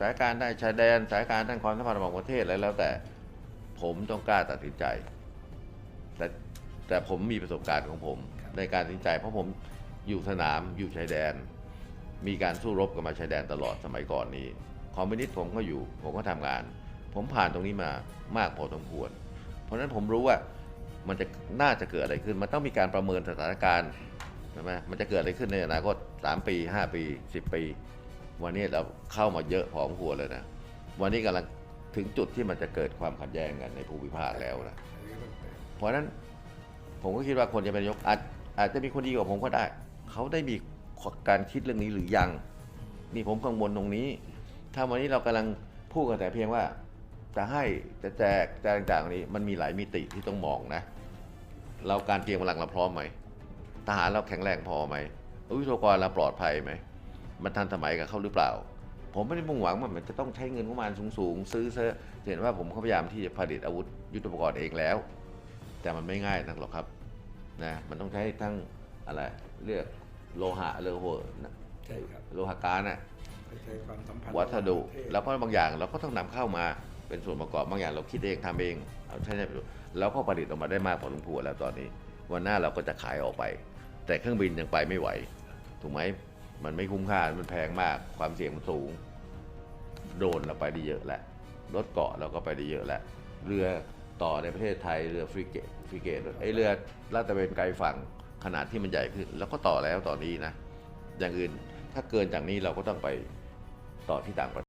สายการได้ชายแดนสายการด้านความสัมพันธ์ระหว่างประเทศอะไรแล้วแต่ ผมต้องกล้าตัดสินใจ แต่แต่ผมมีประสบการณ์ของผม ในการตัดสินใจ เพราะผมอยู่สนามอยู่ชายแดน มีการสู้รบกันมาชายแดนตลอดสมัยก่อนนี้คอมมิวนิสต์ผมก็อยู่ ผมก็ทำงาน ผมผ่านตรงนี้มามากพอสมควร เพราะฉะนั้นผมรู้ว่ามันจะน่าจะเกิดอะไรขึ้น มันต้องมีการประเมินสถานการณ์ใช่ไหมมันจะเกิดอะไรขึ้นในอนาคต3ปี 5 ปี 10 ปี วันนี้เราเข้ามาเยอะพอสมควรเลยนะ วันนี้กำลังถึงจุดที่มันจะเกิดความขัดแย้งกันในภูมิภาคแล้วนะเพราะฉะนั้นผมก็คิดว่าคนจะเป็นนายกอาจอาจจะมีคนดีกว่าผมก็ได้ เขาได้มีการคิดเรื่องนี้หรือยัง นี่ผมกังวลตรงนี้ ถ้าวันนี้เรากำลังพูดกันแต่เพียงว่า จะให้จะแจกจะต่างๆนี้ มันมีหลายมิติที่ต้องมองนะ เราการเตรียมกำลังเราพร้อมไหมทหารเราแข็งแรงพอไหมวิศวกรเราปลอดภัยไหม มันทันสมัยกับเขาหรือเปล่า ผมไม่ได้มุ่งหวังว่ามันจะต้องใช้เงินงบประมาณสูงๆ ซื้อเสื้อเห็นว่าผมก็พยายามที่จะผลิตอาวุธยุทโธปกรณ์เองแล้ว แต่มันไม่ง่ายนักหรอกครับนะมันต้องใช้ทั้งอะไรเรียกโลหะโลหะใช่ครับโลหะการน่ะใช้ความสัมพันธ์วัสดุระหางประเทศแล้วก็บางอย่างเราก็ต้องนำเข้ามาเป็นส่วนประกอบบางอย่างเราคิดเองทำเองเอาใช้ในประโยชน์เราก็ผลิตออกมาได้มากพอสมควรแล้วตอนนี้ วันหน้าเราก็จะขายออกไป แต่เครื่องบินยังไปไม่ไหว ถูกไหม มันไม่คุ้มค่ามันแพงมากความเสี่ยงมันสูง โดนเราไปได้เยอะแหละรถเกาะเราก็ไปได้เยอะแหละเรือต่อในประเทศไทยเรือฟริเกตฟริเกตไอเรือลาดตระเวนไกลฝั่งขนาดที่มันใหญ่ขึ้น แล้วก็ต่อแล้วตอนนี้นะ อย่างอื่นถ้าเกินจากนี้เราก็ต้องไปต่อที่ต่างประเทศ